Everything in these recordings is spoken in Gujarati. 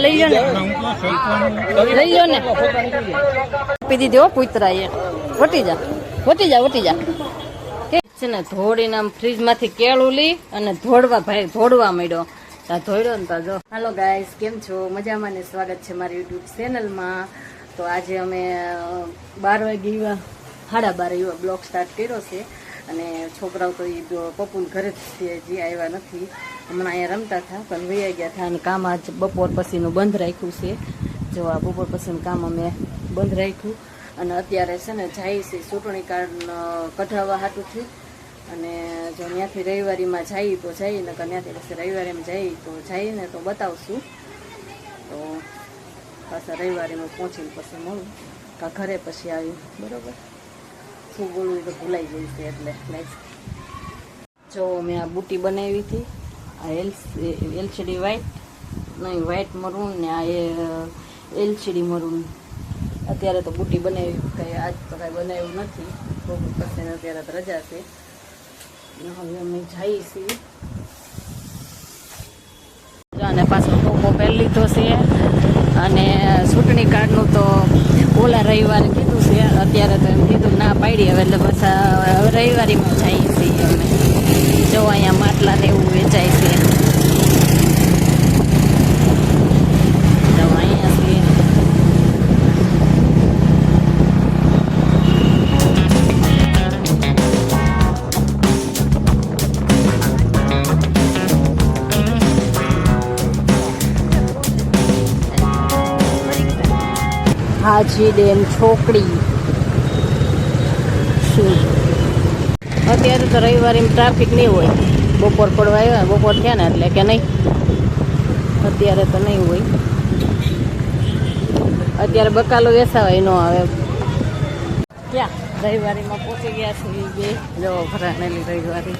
લઈ લો ને. લઈ લો ને. આપી દીધી હો પૂતરા એ. વટી જા. વટી જા વટી જા. છે ને, ધોળીને આમ ફ્રીજમાંથી કેળું લઈ અને ધોડવા ભાઈ ધોડવા માંડ્યો. તા ધોળ્યો ને તા જો. હાલો ગાઈસ, કેમ છો? મજામાં ને સ્વાગત છે મારી યુટ્યુબ ચેનલમાં. તો આજે અમે બાર વાગે એવા, સાડા બાર એવા બ્લોગ સ્ટાર્ટ કર્યો છે. અને છોકરાઓ તો એ પપ્પુને ઘરે જ છે, હજી આવ્યા નથી. હમણાં અહીંયા રમતા હતા, પણ વૈયા ગયા હતા અને કામ આજ બપોર પછીનું બંધ રાખ્યું છે. જો આ બપોર પછીનું કામ અમે બંધ રાખ્યું. અને અત્યારે છે ને જાય છે ચૂંટણી કાર્ડ કઢાવવા હાટું છે અને જો ત્યાંથી રવિવારીમાં જઈએ તો જઈએ ને ત્યાંથી પછી રવિવારીમાં જઈએ તો જઈએ ને તો બતાવશું. તો પાછા રવિવારીમાં પહોંચીને પછી મળું. કા ઘરે પછી આવી બરોબર? શું બોલવું તો ભૂલાઈ ગયું છે એટલે લાઈક જો મેં આ બુટી બનાવી હતી, આ એલ એલસીડી વ્હાઈટ, નહીં, વ્હાઈટ મરૂન ને આ એલસીડી મરૂન. અત્યારે તો બુટી બનાવી કંઈ આજ તો કાંઈ બનાવ્યું નથી. બહુ પછી અત્યારે તો રજા છે. હવે અમે જઈએ છીએ. અને પાછો ટોપો પહેરી લીધો છે. અને ચૂંટણી કાર્ડનું તો ઓલા રવિવારે અત્યારે તો એમ કીધું ના પાડી, હવે એટલે પાછા હવે રવિવારીમાં જઈએ છીએ અમે. જો અહીંયા માટલા ને એવું વેચાય છે. હાજી ડેમ છોકડી શું અત્યારે તો રવિવારે ટ્રાફિક નહીં હોય. બપોર પડવા આવ્યા બપોર થયા ને એટલે કે નહીં. અત્યારે તો નહીં હોય. અત્યારે બકાલો વેસાવાય ન આવે. ક્યાં? રવિવારીમાં પહોંચી ગયા છે બે. જો ભરાણેલી રવિવારી.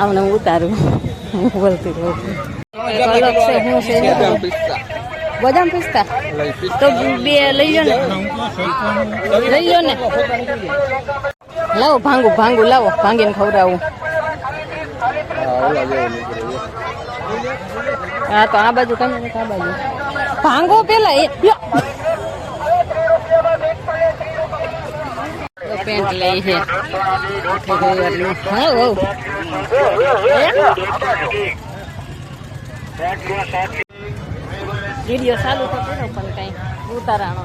આમને હું ઉતારું. હું બોલતી રહું. અલગ છે હું છે. બદામ પિસ્તા. તો બે લઈ લો ને. લઈ લો ને. લાવો ભાંગું ભાંગું લાવો ભાંગીને ખવડાવું. હા તો આ બાજુ કઈ નથી આ બાજુ. ભાંગો પેલા એ. પેન્ટ લઈ છે. હા હો. વીડિયો ચાલુ તો કર્યો પણ કઈ ઉતારાણો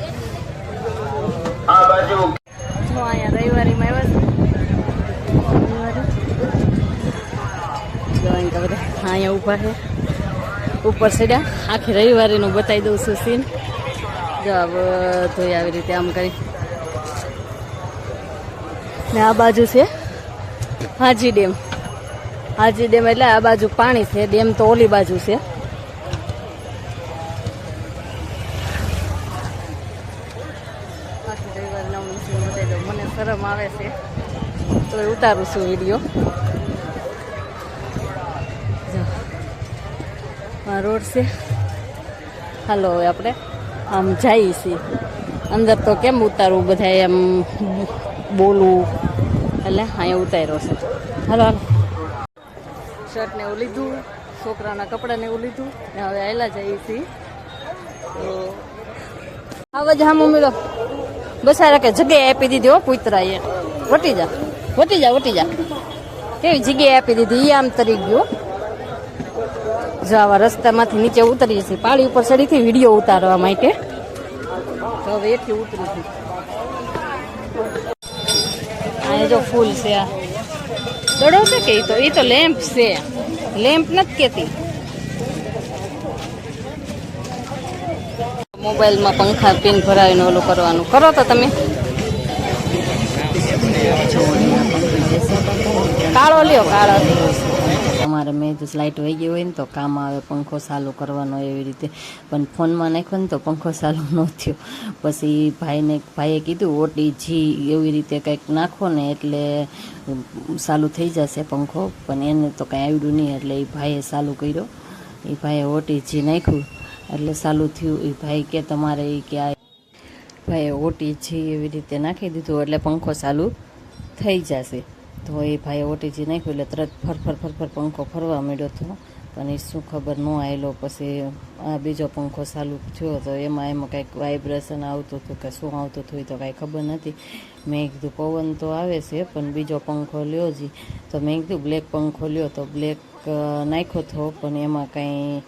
બાજુ. અહીંયા રવિવારીમાં આવ્યા છે. અહીંયા ઊભા છે. ઉપર ચડ્યા. આખી રવિવારીનું બતાવી દઉં છું સીન જો બધું આવી રીતે આમ કરી. ને આ બાજુ છે હાજી ડેમ. હાજી ડેમ એટલે આ બાજુ પાણી છે. ડેમ તો ઓલી બાજુ છે. છે. તો ઉતારું છું વીડિયો. આ રોડ છે. હાલો હવે આપણે આમ જઈએ છીએ. અંદર તો કેમ ઉતારવું બધા એમ બોલવું. એટલે અહીંયા ઉતાર્યો છે. હાલો હાલો. શર્ટને એવું લીધું, છોકરાના કપડાને એવું લીધું, ને હવે આવેલા જઈએ છીએ. તો આવા જ હા, મમ્મી બસ આ કે જગ્યાએ આપી દીધી હો પુતરા એ વટી જા વટી જા વટી જા. કેવી જગ્યાએ આપી દીધી? એ આમ તરી ગયો. જો આવા રસ્તામાંથી નીચે ઉતરી છે પાળી ઉપર ચડીથી વીડિયો ઉતારવા માટે. તો હવે એથી ઉતરી છે. આ જો ફૂલ છે આ. છે કે એ તો એ તો લેમ્પ છે. લેમ્પ નથી કેતી. મોબાઈલમાં પંખા પિન ભરાવીને ઓલું કરવાનું. કરો તો તમે. લ્યો કાળો અમારે મેં લાઇટ વહી ગઈ હોય ને તો કામ આવે પંખો ચાલુ કરવાનો એવી રીતે. પણ ફોનમાં નાખ્યો ને તો પંખો ચાલુ ન થયો. પછી ભાઈને ભાઈએ કીધું ઓટી જી એવી રીતે કંઈક નાખો ને એટલે ચાલુ થઈ જશે પંખો. પણ એને તો કાંઈ આવડ્યું નહીં એટલે એ ભાઈએ ચાલુ કર્યો. એ ભાઈએ ઓટી જી નાખ્યું એટલે ચાલુ થયું. એ ભાઈ કે તમારે એ કે આ ભાઈએ ઓટી જી એવી રીતે નાખી દીધું એટલે પંખો ચાલુ થઈ જશે. તો એ ભાઈએ ઓટીજી નાખ્યું એટલે તરત ફરફર ફર ફર ફર પંખો ફરવા માંડ્યો હતો. પણ એ શું ખબર ન આવેલો પછી આ બીજો પંખો ચાલુ થયો તો એમાં એમાં કંઈક વાઇબ્રેશન આવતું હતું કે શું આવતું હતું એ તો કાંઈ ખબર નથી. મેં કીધું, પવન તો આવે છે, પણ બીજો પંખો લ્યો જી. તો મેં કીધું બ્લેક પંખો લ્યો. તો બ્લેક નાખ્યો હતો પણ એમાં કાંઈ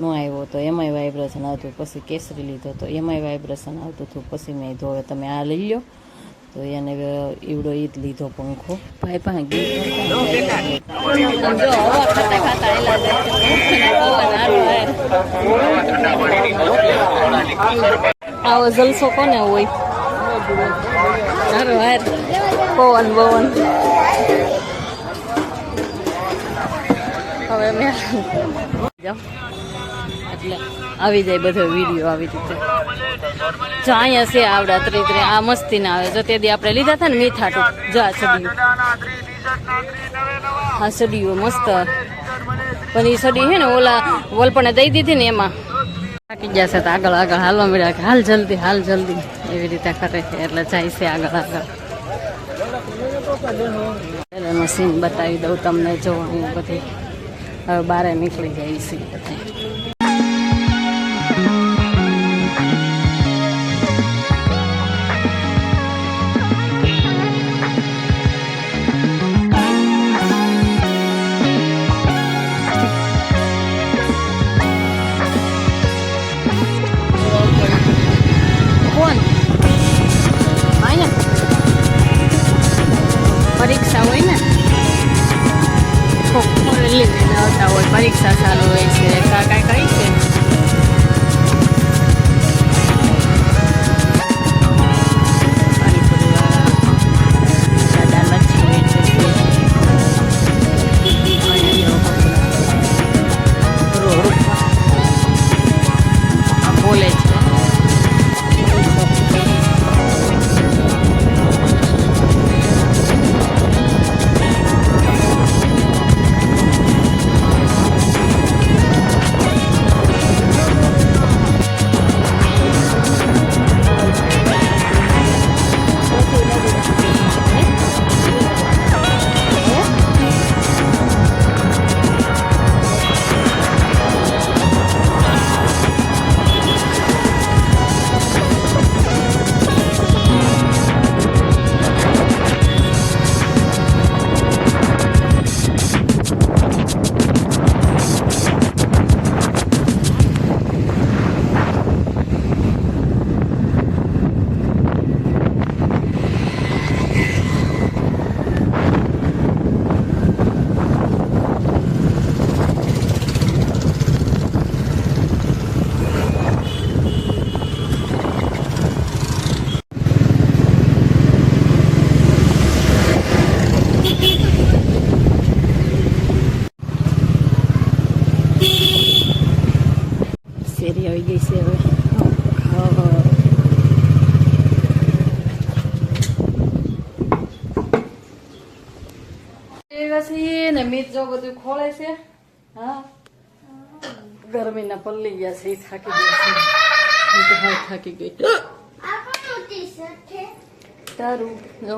ન આવ્યો. તો એમાંય વાઇબ્રેશન આવતું. પછી કેસરી લીધો તો એમાંય વાઇબ્રેશન આવતું હતું. પછી મેં કીધું તમે આ લઈ લો તો એને ઈવડો ઈ જ લીધો પંખો. ભાઈ હે. આવો જલસો કોને હોય? સારું હાર. પવન પવન. હવે મેં જાઓ. એટલે આવી જાય બધો વીડિયો આવી રીતે. જો અહીંયા છે આવડા ત્રી ત્રી, આ મસ્તી ના આવે. જો તે દી આપણે લીધા હતા ને મીઠા ટૂંક જો આ સડી હા સડીઓ મસ્ત. પણ એ સડી છે ને, ઓલા વલપણે દઈ દીધી ને એમાં. થાકી ગયા છે આગળ આગળ હાલવા મળ્યા કે હાલ જલ્દી હાલ જલ્દી. એવી રીતે કરે છે, એટલે જાય છે આગળ આગળ. મશીન બતાવી દઉં તમને, જો અહીંયા બધી, હવે બારે નીકળી જાય છે બધા. પરીક્ષા ચાલુ હોય છે. કાંઈ કઈ છે છીએ ને મીત જો બધું ખોળે છે, હા? ગરમીના પલ્લી ગયા છે એ થાકી ગયા છે. હું તો થાકી ગઈ. તારું, જો.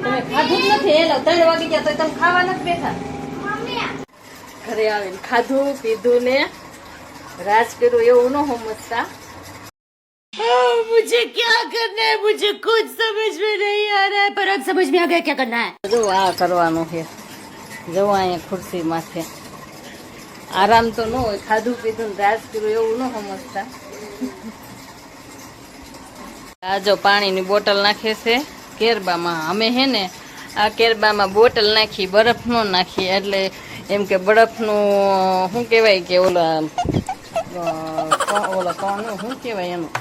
તમે ખાધું જ નથી એલો ત્રણ વાગી ગયા તો તમે ખાવા નથી બેઠા? ઘરે આવીને ખાધું, પીધું ને રાજ કર્યું, એવું ન સમજતા. मुझे क्या करना है मुझे कुछ समझ में नहीं आ रहा है पर अब समझ में आ गया क्या करना है જો આ કરવાનું છે જો અહીંયા ખુરશી માથે આરામ તો ન હોય ખાધું પીધું ને રાજ કર્યું એવું ન સમજતા આ જો પાણીની બોટલ નાખે છે કેરબામાં અમે હે ને આ કેરબામાં બોટલ નાખી બરફ નો નાખી એટલે એમ કે બરફનું શું કહેવાય કે ઓલા અ, કો- ઓલા કોણ શું કહેવાય એનું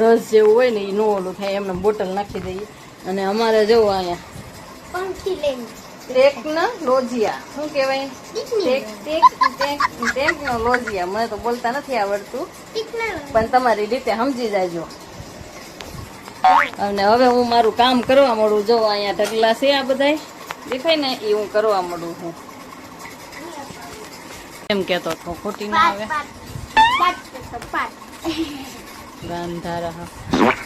રસ જેવું હોય ને એ નો ઓલું થાય એમને બોટલ નાખી દઈએ. અને અમારે જવું અહીંયા. પંખી લઈને. ટેકનોલોજીયા શું કહેવાય? ટેકનોલોજીયા મને તો બોલતા નથી આવડતું. પણ તમારી રીતે સમજી જાજો. અને હવે હું મારું કામ કરવા મળું જો અહીંયા ઢગલા છે આ બધા દેખાય ને એ હું કરવા મળું હું. એમ કેતો હતો ખોટી ના આવે. ગાંધારા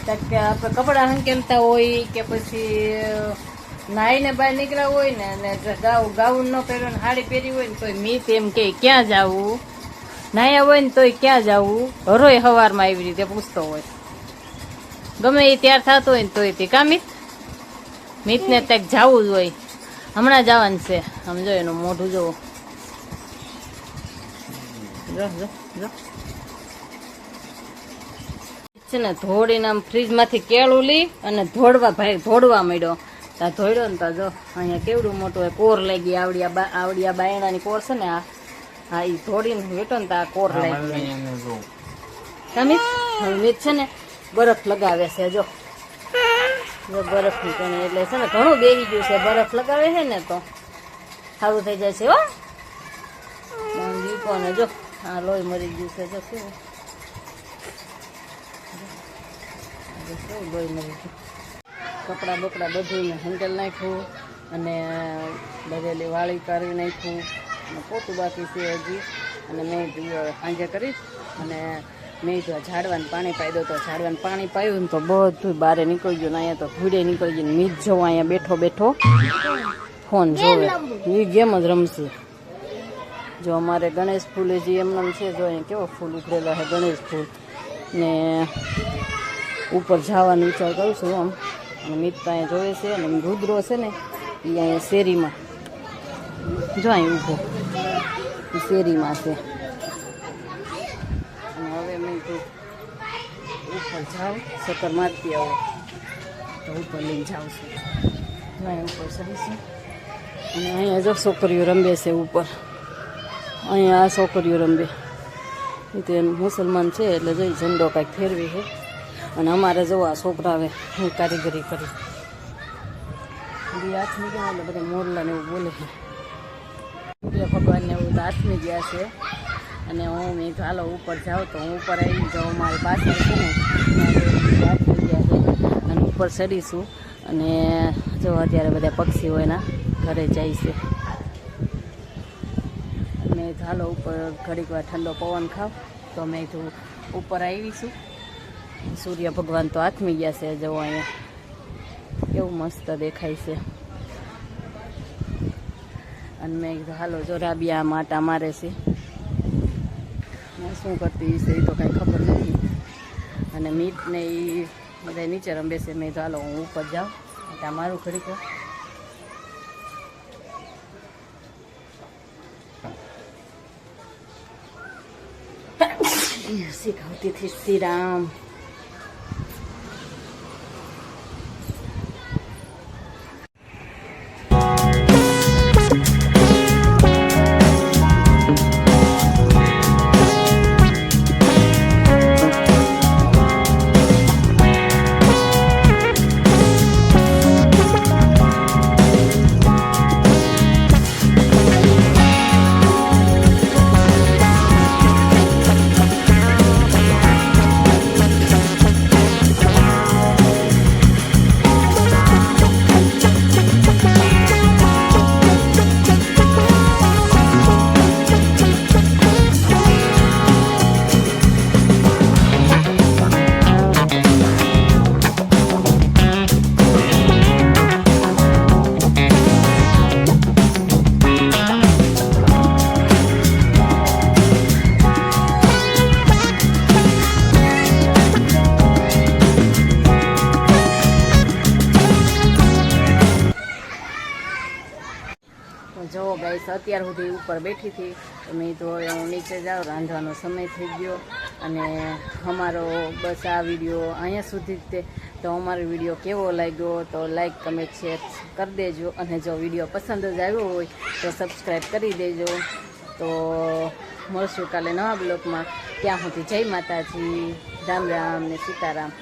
કાંઈક કે આપણે કપડાં હંકેલતા હોય કે પછી નાઈને બહાર નીકળ્યા હોય ને અને ગાઉન ગાઉન ન પહેર્યો ને સાડી પહેરી હોય ને તોય મીત એમ કે ક્યાં જાવું? નાયા હોય ને તોય ક્યાં જાવું? હરોય હવારમાં એવી રીતે પૂછતો હોય. ગમે એ તૈયાર થતો હોય ને તોય તે કા મિત? મિતને ત્યાં જવું જ હોય. હમણાં જવાનું છે. સમજો એનું મોઢું જોવો. જો જો જો. છે ને ધોળીને આમ ફ્રીજમાંથી કેળું લઈ અને ધોળવા ભાઈ ધોળવા માંડ્યો. ત્યાં ધોળ્યો ને તા જો અહીંયા કેવડું મોટું હોય કોર લઈ ગઈ આવડિયા બા આવડિયા બાયણાની કોર છે ને આ હા એ ધોળીને વેટો ને તા કોર લઈ ગઈ તમે હવે છે ને બરફ લગાવે છે જો. બરફની કણી એટલે છે ને ઘણું બેવી ગયું છે બરફ લગાવે છે ને તો. સારું થઈ જાય છે હો. દીપોને જો હા લોહી મરી ગયું છે જો કેવું. જો લોહી મરી ગયું કપડાં બકડા બધું હેન્ડલ નાખ્યું અને બધેલી વાળી કરી નાખ્યું. અને પોતું બાકી છે હજી. અને મેં સાંજે કરીશ અને મેં જો ઝાડવાનું પાણી પાઈ દો તો ઝાડવાનું પાણી પાયું ને તો બધું બારે નીકળી ગયું ને અહીંયા તો ભૂડે નીકળી ગયું મીજ જોવો અહીંયા બેઠો બેઠો. ફોન જોવે. એ ગેમ જ રમશે. જો અમારે ગણેશ ફૂલ એમનેમ છે, જો અહીંયા કેવો ફૂલ ઉખડેલો છે, ગણેશ ફૂલ. ને ઉપર જવાનો વિચાર કરું છું આમ. અને મિત્ર અહીંયા જોવે છે અને રુદ્રો છે ને એ અહીંયા શેરીમાં. જો અહીં ઊભો એ શેરીમાં છે. અને હવે મેં કીધું ઉપર જાઉં ચક્કર મારતી આવો. તો ઉપર લઈને જાઉં છું. જો અહીં ઉપર ચડીશું અને અહીંયા જો છોકરીઓ રમે છે ઉપર. અહીંયા આ છોકરીઓ રમે. તો મુસલમાન છે એટલે જોઈ ઝંડો કાંઈક ફેરવી છે. અને અમારે જો આ હું કારીગરી કરી. બી હાથમી ગયા એટલે બધા મોરલા ને એવું બોલે છે. ભગવાનને એવું તો હાથમી ગયા છે. અને હું મેં ચાલો ઉપર જાઉં તો હું ઉપર આવી જાઉં મારી પાછળ છે ને હાથમી ગયા છે. અને ઉપર ચડીશું. અને જો અત્યારે બધા પક્ષીઓ એના ઘરે જાય છે. અને ચાલો ઉપર ઘડીક વાર ઠંડો પવન ખાવ. તો મેં ઉપર આવીશું. સૂર્ય ભગવાન તો આથમી ગયા છે જવો અહીંયા. કેવું મસ્ત દેખાય છે. અને મેં કીધું, હાલો, જો રાબિયા માટા મારે છે. શું કરતી છે એ તો કાંઈ ખબર નથી. અને મીટ ને એ બધા નીચે રમે છે. મેં હાલો, હું ઉપર જાઉં. માટા મારું ખરી કહું શીખવતી હતી શ્રી જો ગાઈસ, અત્યાર સુધી ઉપર બેઠી હતી, તો મેં તો હું નીચે જાઉં, રાંધવાનો સમય થઈ ગયો. અને અમારો બસ આ વીડિયો અહીંયા સુધી જ તે. તો અમારો વીડિયો કેવો લાગ્યો, તો લાઈક, કમેન્ટ, શેર કરી દેજો. અને જો વીડિયો પસંદ જ આવ્યો હોય, તો સબસ્ક્રાઈબ કરી દેજો. તો મળશું કાલે નવા બ્લોગમાં. ત્યાં સુધી જય માતાજી. રામ રામ ને સીતારામ.